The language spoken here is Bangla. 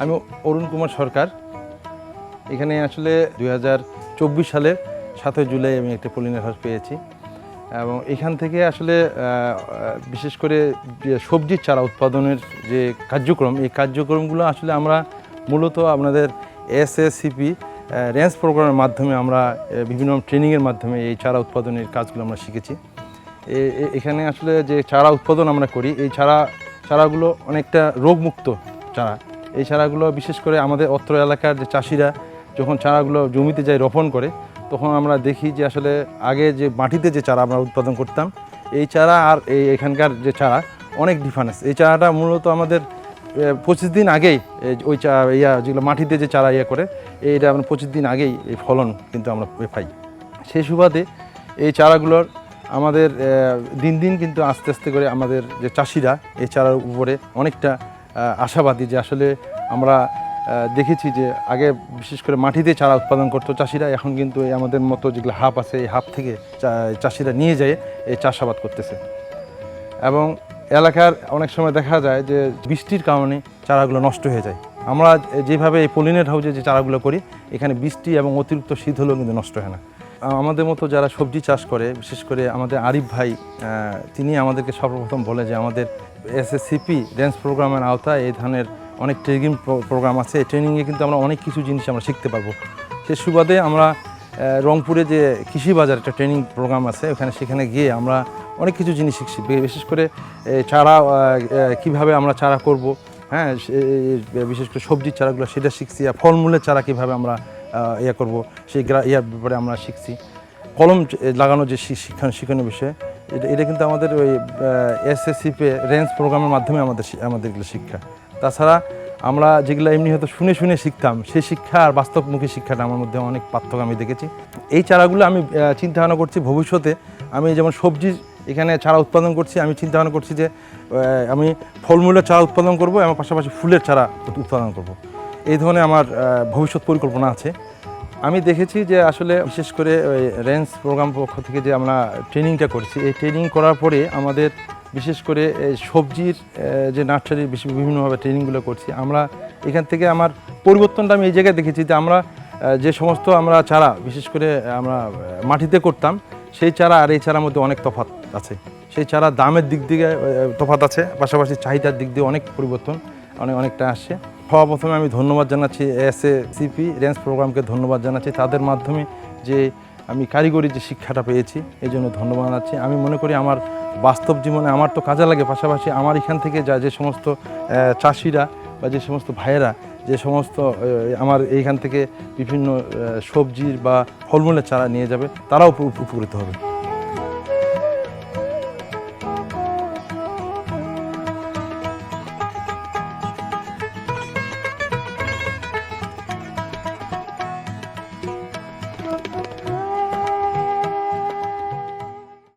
আমি অরুণ কুমার সরকার। এখানে আসলে দু হাজার চব্বিশ সালের সাতই জুলাই আমি একটা পলিনের হাউস পেয়েছি। এবং এখান থেকে আসলে বিশেষ করে যে সবজির চারা উৎপাদনের যে কার্যক্রম, এই কার্যক্রমগুলো আসলে আমরা মূলত আপনাদের এস এস সিপি রেঞ্জ প্রোগ্রামের মাধ্যমে আমরা বিভিন্ন ট্রেনিংয়ের মাধ্যমে এই চারা উৎপাদনের কাজগুলো আমরা শিখেছি। এখানে আসলে যে চারা উৎপাদন আমরা করি, এই চারা, চারাগুলো অনেকটা রোগমুক্ত চারা। এই চারাগুলো বিশেষ করে আমাদের অত্র এলাকার যে চাষিরা যখন চারাগুলো জমিতে যায় রোপণ করে, তখন আমরা দেখি যে আসলে আগে যে মাটিতে যে চারা আমরা উৎপাদন করতাম, এই চারা আর এই এখানকার যে চারা অনেক ডিফারেন্স এই চারাটা মূলত আমাদের পঁচিশ দিন আগেই ওই চা, ইয়া, যেগুলো মাটিতে যে চারা ইয়ে করে, এইটা আমরা পঁচিশ দিন আগেই এই ফলন কিন্তু আমরা পাই। সেই সুবাদে এই চারাগুলোর আমাদের দিন দিন কিন্তু আস্তে আস্তে করে আমাদের যে চাষিরা এই চারার উপরে অনেকটা আশাবাদী যে আসলে আমরা দেখেছি যে আগে বিশেষ করে মাটিতে চারা উৎপাদন করতো চাষিরা, এখন কিন্তু এই আমাদের মতো যেগুলো হাফ আছে, এই হাফ থেকে চাষিরা নিয়ে যায় এই চাষাবাদ করতেছে। এবং এলাকার অনেক সময় দেখা যায় যে বৃষ্টির কারণে চারাগুলো নষ্ট হয়ে যায়। আমরা যেভাবে এই পলিনেট হাউসে যে চারাগুলো করি, এখানে বৃষ্টি এবং অতিরিক্ত শীত হলেও কিন্তু নষ্ট হয় না। আমাদের মতো যারা সবজি চাষ করে, বিশেষ করে আমাদের আরিফ ভাই তিনি আমাদেরকে সর্বপ্রথম বলে যে আমাদের এসএসসিপি ড্যান্স প্রোগ্রামের আওতায় এই ধরনের অনেক ট্রেনিং প্রোগ্রাম আছে। এই ট্রেনিংয়ে কিন্তু আমরা অনেক কিছু জিনিস আমরা শিখতে পারব। সে সুবাদে আমরা রংপুরে যে কৃষি বাজার একটা ট্রেনিং প্রোগ্রাম আছে, ওখানে সেখানে গিয়ে আমরা অনেক কিছু জিনিস শিখছি। বিশেষ করে চারা কীভাবে আমরা চারা করব হ্যাঁ বিশেষ করে সবজির চারাগুলো সেটা শিখছি, আর ফলমূলের চারা কীভাবে আমরা ইয়ে করব, সেই ইয়ার ব্যাপারে আমরা শিখছি। কলম লাগানো যে শি- শিক্ষা শিক্ষণীয় বিষয় এটা কিন্তু আমাদের ওই এসএসসিপে রেঞ্জ প্রোগ্রামের মাধ্যমে আমাদের আমাদের এগুলো শিক্ষা। তাছাড়া আমরা যেগুলো এমনি হয়তো শুনে শুনে শিখতাম, সেই শিক্ষা আর বাস্তবমুখী শিক্ষাটা আমার মধ্যে অনেক পার্থক্য আমি দেখেছি। এই চারাগুলো আমি চিন্তা ভাবনা করছি ভবিষ্যতে। আমি যেমন সবজি এখানে চারা উৎপাদন করছি, আমি চিন্তা ভাবনা করছি যে আমি ফলমূলের চারা উৎপাদন করব এবং পাশাপাশি ফুলের চারা উৎপাদন করব। এই ধরনের আমার ভবিষ্যৎ পরিকল্পনা আছে। আমি দেখেছি যে আসলে বিশেষ করে রেঞ্জ প্রোগ্রাম পক্ষ থেকে যে আমরা ট্রেনিংটা করছি, এই ট্রেনিং করার পরে আমাদের বিশেষ করে এই সবজির যে নার্সারির বেশি বিভিন্নভাবে ট্রেনিংগুলো করছি। আমরা এখান থেকে আমার পরিবর্তনটা আমি এই জায়গায় দেখেছি যে আমরা যে সমস্ত আমরা চারা, বিশেষ করে আমরা মাটিতে করতাম, সেই চারা আর এই চারার মধ্যে অনেক তফাৎ আছে। সেই চারা দামের দিক থেকে তফাৎ আছে, পাশাপাশি চাহিদার দিক দিয়ে অনেক পরিবর্তন, অনেক, অনেকটা আসছে। সর্বপ্রথমে আমি ধন্যবাদ জানাচ্ছি এস এ সিপি রেঞ্জ প্রোগ্রামকে ধন্যবাদ জানাচ্ছি। তাদের মাধ্যমে যে আমি কারিগরি যে শিক্ষাটা পেয়েছি, এই জন্য ধন্যবাদ জানাচ্ছি। আমি মনে করি আমার বাস্তব জীবনে আমার তো কাজে লাগে, পাশাপাশি আমার এখান থেকে যা যে সমস্ত চাষিরা বা যে সমস্ত ভাইয়েরা, যে সমস্ত আমার এইখান থেকে বিভিন্ন সবজির বা ফলমূলের চারা নিয়ে যাবে, তারাও উপ- উপকৃত হবে।